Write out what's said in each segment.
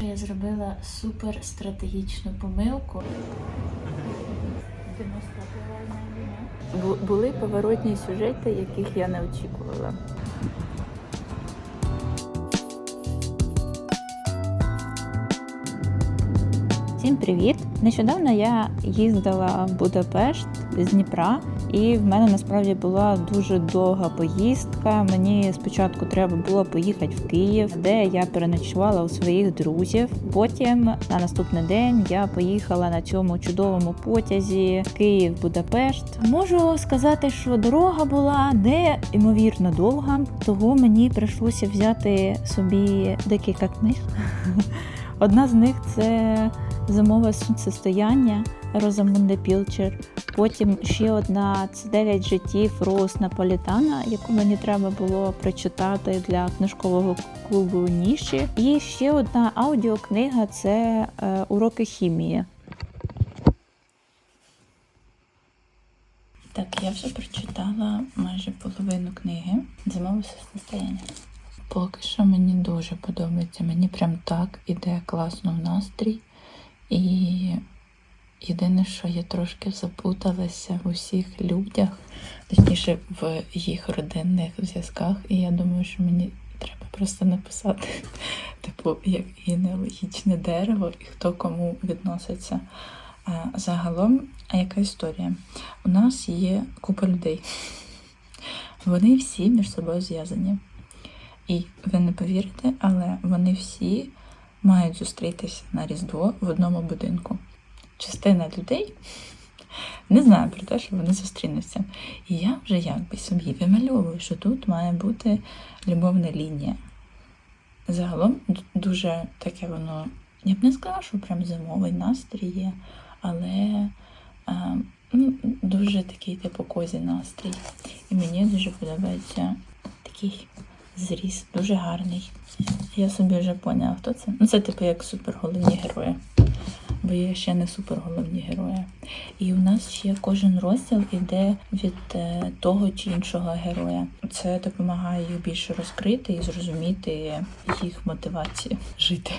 Я зробила супер стратегічну помилку. Були поворотні сюжети, яких я не очікувала. Всім привіт! Нещодавно я їздила в Будапешт з Дніпра, і в мене насправді була дуже довга поїздка. Мені спочатку треба було поїхати в Київ, де я переночувала у своїх друзів. Потім на наступний день я поїхала на цьому чудовому потязі Київ-Будапешт. Можу сказати, що дорога була не імовірно довга, того мені прийшлося взяти собі декілька книг. Одна з них це Зимове сонцестояння Розамунди Пілчер. Потім ще одна це «9 життів Роуз Наполітана, яку мені треба було прочитати для книжкового клубу Ніші. І ще одна аудіокнига це е, Уроки хімії. Так, я вже прочитала майже половину книги Зимове сонцестояння. Поки що мені дуже подобається. Мені прям так іде класно в настрій. І єдине, що я трошки запуталася в усіх людях, точніше в їх родинних зв'язках. І я думаю, що мені треба просто написати, типу, як генеалогічне дерево і хто кому відноситься. Загалом, а яка історія? У нас є купа людей. Вони всі між собою зв'язані. І ви не повірите, але вони всі мають зустрітися на Різдво в одному будинку. Частина людей не знає про те, що вони зустрінуться. І я вже якби собі вимальовую, що тут має бути любовна лінія. Загалом дуже таке воно, я б не сказала, що прям зимовий настрій є, але а, ну, дуже такий типу козі настрій. І мені дуже подобається такий зріз, дуже гарний. Я собі вже поняла, хто це. Ну, це типу як суперголовні герої. Бо є ще не суперголовні герої. І у нас ще кожен розділ іде від е, того чи іншого героя. Це допомагає їх більше розкрити і зрозуміти їх мотивацію жити.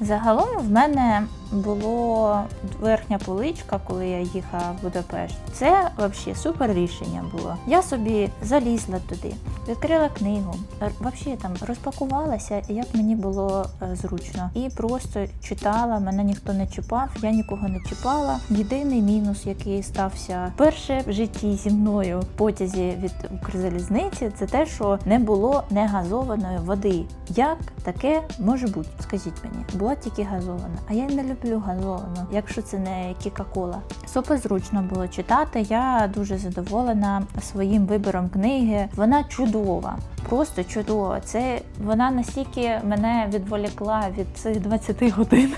Загалом в мене було верхня поличка, коли я їхала в Будапешт. Це взагалі супер рішення було. Я собі залізла туди, відкрила книгу, взагалі там розпакувалася, як мені було е, зручно. І просто читала, мене ніхто не чіпав, я нікого не чіпала. Єдиний мінус, який стався вперше в житті зі мною в потязі від Укрзалізниці, це те, що не було негазованої води. Як таке може бути? Скажіть мені, була тільки газована. А я не люблю газовану, якщо це не Кока-Кола. Супер зручно було читати. Я дуже задоволена своїм вибором книги. Вона чудова. Просто чудова. Це вона настільки мене відволікла від цих 20 годин,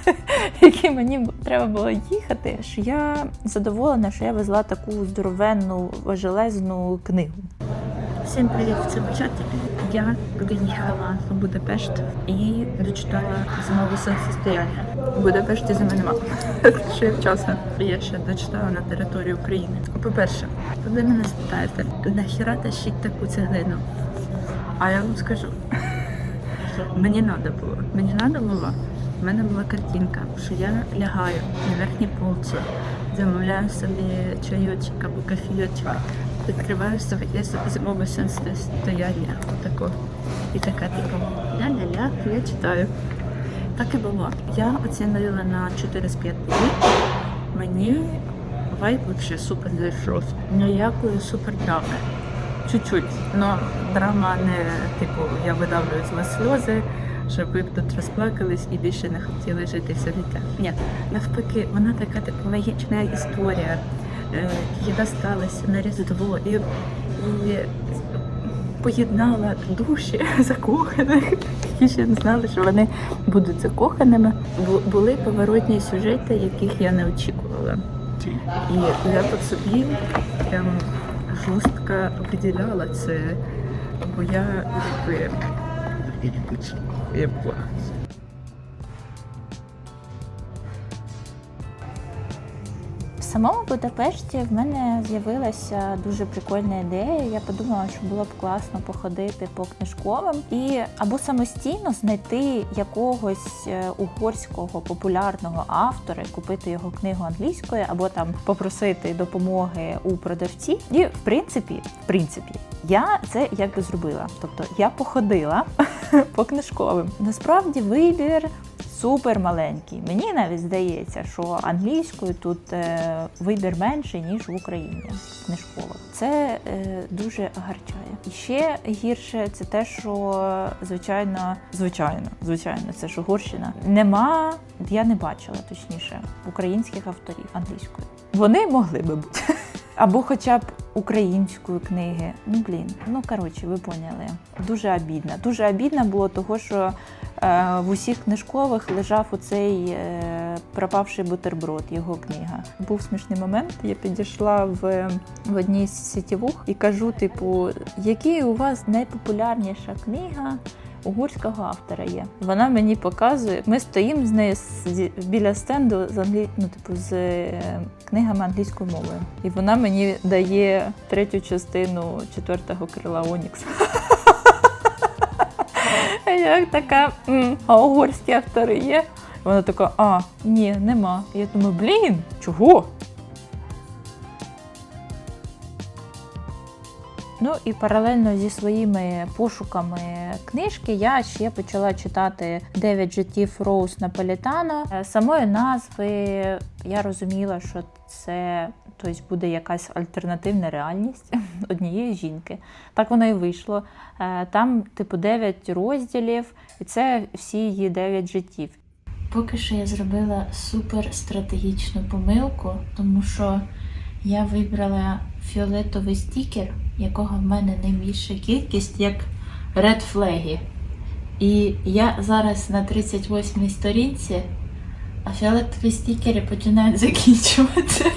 які мені треба було їхати. Що я задоволена, що я везла таку здоровенну, важелезну книгу. Всім привіт в цьому Я приїхала в Будапешт і дочитала знову сонцестояння. В Будапешті зими нема. Ще вчасно. Я ще дочитала на території України. По-перше, ви мене спитаєте, нахіра тащить таку цеглину? А я вам скажу, мені треба було. Мені треба було. в мене була картинка, що я лягаю на верхній полці, замовляю собі чайочок або кофійочок, відкриваю своє зимове сонцестояння. Отако. І така типу, ля-ля-ля, я читаю. Так і було. Я оцінила на 4 з 5. Мені вайб вообще супер зайшов. Ніякої супер драми. Чуть-чуть. Но драма не типу я видавлюю з вас сльози, щоб ви тут розплакались і більше не хотіли жити все життя. Ні, навпаки, вона така типу логічна історія, е, яка на Різдво і, і поєднала душі закоханих, які ще не знали, що вони будуть закоханими. Були поворотні сюжети, яких я не очікувала. І я тут собі прям жорстко виділяла це, бо я якби. Самому Будапешті в мене з'явилася дуже прикольна ідея. Я подумала, що було б класно походити по книжковим і або самостійно знайти якогось е, угорського популярного автора, купити його книгу англійською, або там попросити допомоги у продавці. І в принципі, в принципі, я це якби зробила. Тобто я походила по книжковим. Насправді вибір супер маленький. Мені навіть здається, що англійською тут е, вибір менший, ніж в Україні книжкових. Це е, дуже гарчає. І ще гірше це те, що звичайно, звичайно, звичайно, це ж Угорщина. Нема, я не бачила точніше українських авторів англійською. Вони могли би бути. Або хоча б української книги. Ну блін, ну коротше, ви поняли. Дуже обідно. Дуже обідно було того, що е, в усіх книжкових лежав оцей е, пропавший бутерброд, його книга. Був смішний момент. Я підійшла в, в одній з сітєвух і кажу: типу, який у вас найпопулярніша книга? Угорського автора є. Вона мені показує. Ми стоїмо з нею біля стенду з англі... ну, типу, з е, книгами англійською мовою. І вона мені дає третю частину четвертого крила Онікс. Я така, а угорські автори є? Вона така, а, ні, нема. Я думаю, блін, чого? Ну і паралельно зі своїми пошуками книжки я ще почала читати «Дев'ять життів Роуз Наполітано. Е, Самої назви я розуміла, що це тобто, буде якась альтернативна реальність однієї жінки. Так воно і вийшло. Е, Там, типу, 9 розділів, і це всі її 9 життів. Поки що я зробила супер стратегічну помилку, тому що я вибрала фіолетовий стікер, якого в мене найбільша кількість, як Red флегі. І я зараз на 38 сторінці, а фіолетові стікери починають закінчувати.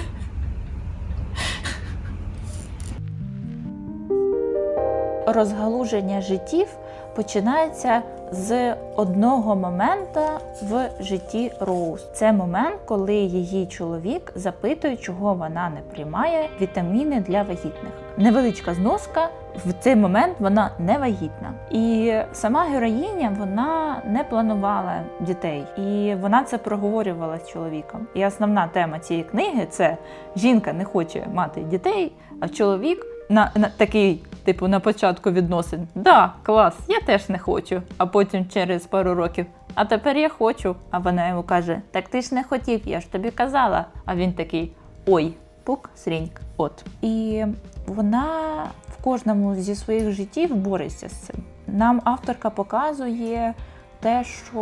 розгалуження життів починається з одного моменту в житті Роуз. Це момент, коли її чоловік запитує, чого вона не приймає вітаміни для вагітних. Невеличка зноска. В цей момент вона не вагітна, і сама героїня вона не планувала дітей, і вона це проговорювала з чоловіком. І основна тема цієї книги це жінка не хоче мати дітей, а чоловік на, на такий, типу, на початку відносин. Да, клас, я теж не хочу. А потім через пару років. А тепер я хочу. А вона йому каже: Так ти ж не хотів, я ж тобі казала. А він такий: ой, пук, сріньк, от. І вона в кожному зі своїх життів бореться з цим. Нам авторка показує те, що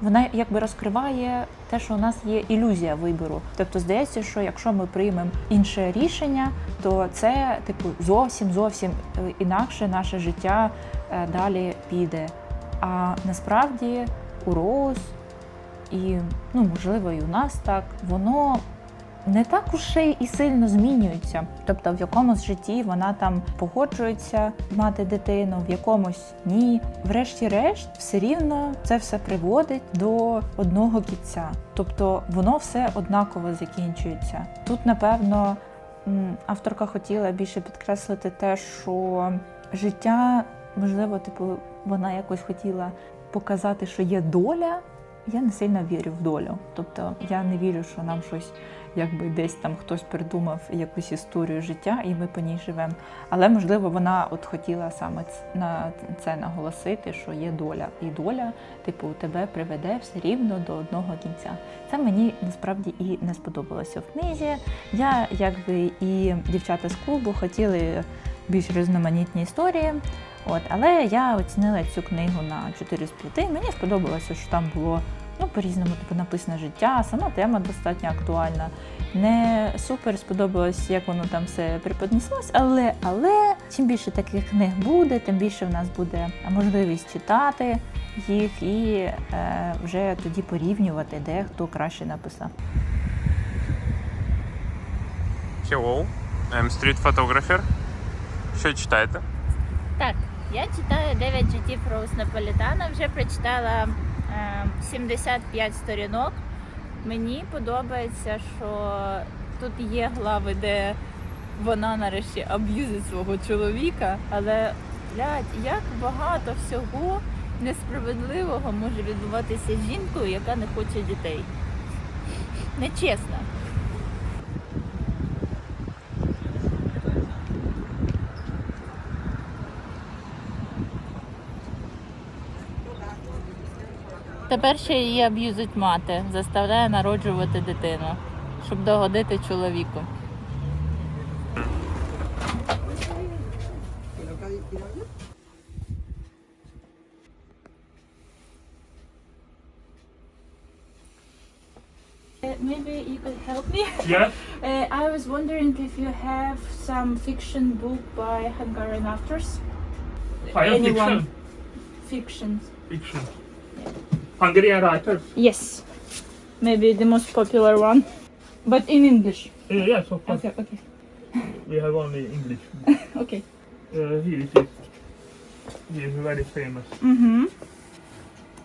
вона якби розкриває те, що у нас є ілюзія вибору. Тобто здається, що якщо ми приймемо інше рішення, то це типу зовсім зовсім е, інакше наше життя е, далі піде. А насправді у Роуз і ну можливо і у нас так воно не так уж і сильно змінюється. Тобто в якомусь житті вона там погоджується мати дитину, в якомусь ні. Врешті-решт, все рівно це все приводить до одного кінця. Тобто воно все однаково закінчується. Тут, напевно, авторка хотіла більше підкреслити те, що життя, можливо, типу, вона якось хотіла показати, що є доля. Я не сильно вірю в долю. Тобто я не вірю, що нам щось якби десь там хтось придумав якусь історію життя, і ми по ній живемо. Але можливо вона от хотіла саме на це наголосити, що є доля, і доля, типу, тебе приведе все рівно до одного кінця. Це мені насправді і не сподобалося в книзі. Я, якби і дівчата з клубу, хотіли більш різноманітні історії. От, але я оцінила цю книгу на 4 з 5. Мені сподобалося, що там було ну, по-різному типу, написане життя, сама тема достатньо актуальна. Не супер сподобалось, як воно там все преподнеслось, але, але чим більше таких книг буде, тим більше в нас буде можливість читати їх і е, вже тоді порівнювати, де хто краще написав. Hello, I'm street photographer. Що читаєте? Так, я читаю 9 життів Роуз Наполітана, вже прочитала 75 сторінок. Мені подобається, що тут є глави, де вона нарешті аб'юзить свого чоловіка, але блядь, як багато всього несправедливого може відбуватися жінкою, яка не хоче дітей. Нечесно. Тепер ще її аб'юзить мати, заставляє народжувати дитину, щоб догодити чоловіку. Uh, maybe you could help me. Yeah. Uh, I was wondering if you have some fiction book by Hungarian authors. Anyone. fiction. Fiction. Fiction. Hungarian writers. Yes. Maybe the most popular one. But in English. Uh, yes, of course. Okay, okay. We have only English. Okay. Uh, here it is. He is very famous. Mm-hmm.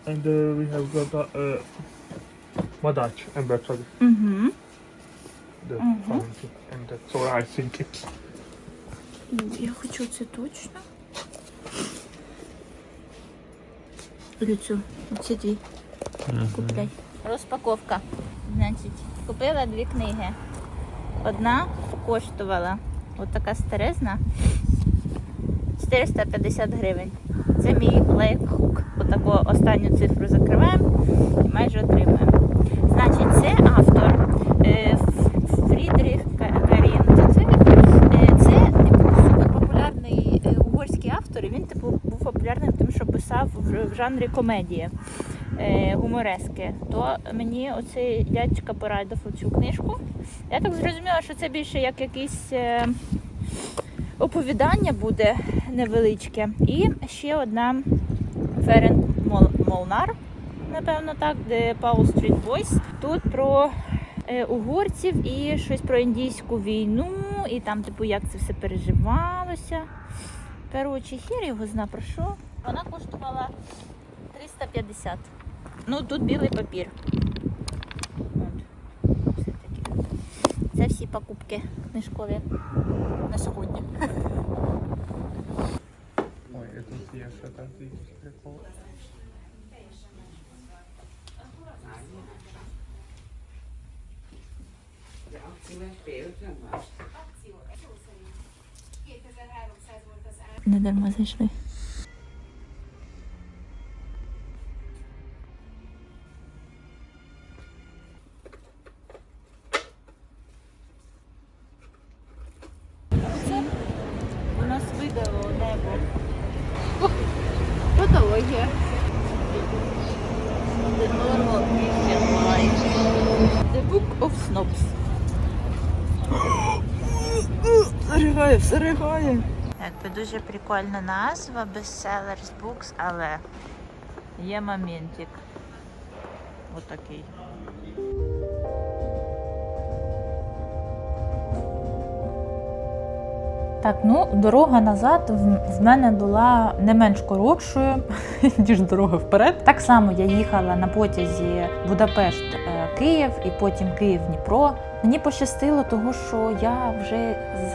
And uh, we have got uh, uh, Madac and Bertog, Mm-hmm. the Mhm. fountain. And that's all I think it's. Я хочу це Точно. Люцю, оці дві. Купляй. Розпаковка. Значить, купила дві книги. Одна коштувала, от така старезна, 450 гривень. Це мій лайфхук. Отаку останню цифру закриваємо і майже отримуємо. Значить, це автор е, Фрідріх Ка- Карін. Це, е, це типу суперпопулярний е, угорський автор. І він типу був популярним тим, що писав в, жанрі комедії е, гуморески, то мені оцей дядька порадив цю книжку. Я так зрозуміла, що це більше як якийсь е, оповідання буде невеличке. І ще одна Ферен Мол- Молнар, напевно, так, де Паул Стріт Бойс. Тут про е, угорців і щось про індійську війну, і там, типу, як це все переживалося. Коротше, хір його зна про що. Вона коштувала 350. Ну, тут білий папір. От. Все таки. Це всі покупки книжкові на сьогодні. Ой, это я что-то прикол. Не дарма зайшли. Це у нас видало. The Book of Snobs. Все ригає. Якби дуже прикольна назва Bestsellers Books, але є моментик. Отакий. Так, ну дорога назад в, мене була не менш коротшою, ніж дорога вперед. Так само я їхала на потязі Будапешт е, і потім Київ Дніпро. Мені пощастило, того що я вже з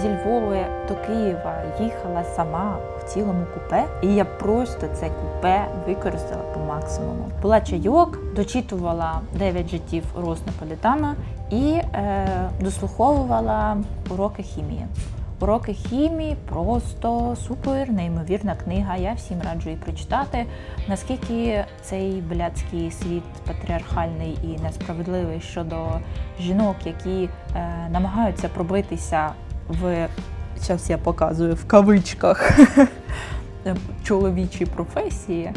зі Львова до Києва їхала сама в цілому купе, і я просто це купе використала по максимуму. Була чайок, дочитувала 9 життів Роснополітана і е, дослуховувала уроки хімії. Уроки хімії просто супер, неймовірна книга. Я всім раджу її прочитати. Наскільки цей блядський світ патріархальний і несправедливий щодо жінок, які е, намагаються пробитися в зараз я показую в кавичках чоловічі професії.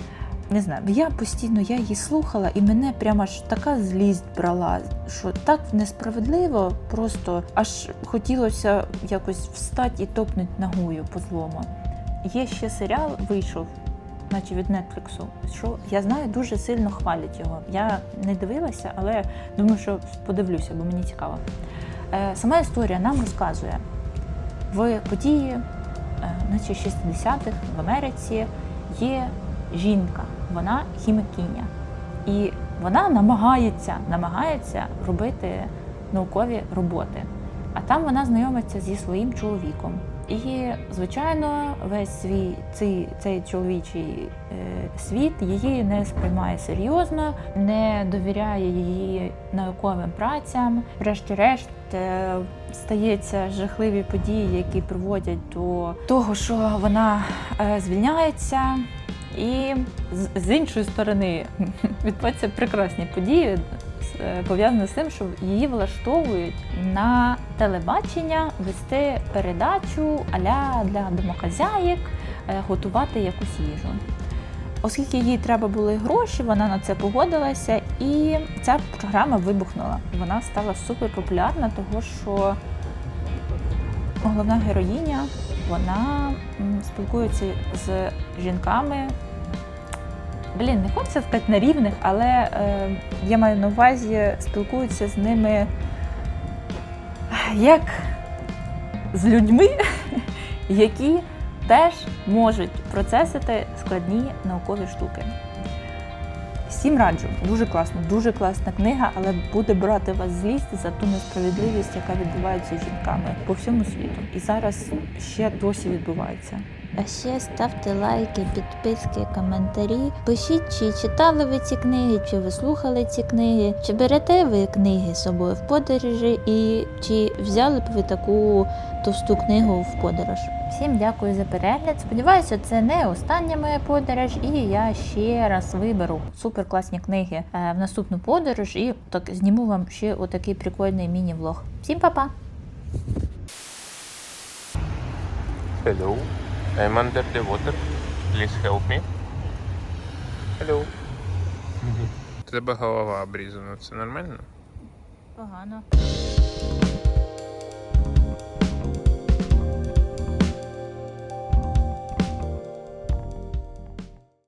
Не знаю, я постійно я її слухала, і мене прямо аж така злість брала, що так несправедливо, просто аж хотілося якось встати і топнути ногою по злому. Є ще серіал, вийшов, наче від Нетфліксу, що я знаю, дуже сильно хвалять його. Я не дивилася, але думаю, що подивлюся, бо мені цікаво. Е, Сама історія нам розказує в події, е, наче 60-х в Америці є жінка, вона хімікиня. І вона намагається, намагається робити наукові роботи. А там вона знайомиться зі своїм чоловіком. І, звичайно, весь свій цей, цей чоловічий е, світ її не сприймає серйозно, не довіряє її науковим працям. Врешті-решт е, стаються жахливі події, які приводять до того, що вона е, звільняється. І з, іншої сторони відбуваються прекрасні події, е, пов'язані з тим, що її влаштовують на телебачення вести передачу аля для домохазяїк, е, готувати якусь їжу. Оскільки їй треба були гроші, вона на це погодилася, і ця програма вибухнула. Вона стала суперпопулярна, того що головна героїня вона спілкується з жінками. Блін, не хочеться сказати на рівних, але е, я маю на увазі спілкуються з ними як з людьми, які теж можуть процесити складні наукові штуки. Всім раджу, дуже класно, дуже класна книга, але буде брати вас злість за ту несправедливість, яка відбувається з жінками по всьому світу. І зараз ще досі відбувається. А ще ставте лайки, підписки, коментарі. Пишіть, чи читали ви ці книги, чи ви слухали ці книги, чи берете ви книги з собою в подорожі, і чи взяли б ви таку товсту книгу в подорож. Всім дякую за перегляд. Сподіваюся, це не остання моя подорож, і я ще раз виберу супер класні книги е, в наступну подорож і так зніму вам ще отакий прикольний міні-влог. Всім па-па! Hello. I'm under the water. Please help me. Hello. Тебе голова обрізана, це нормально? Погано.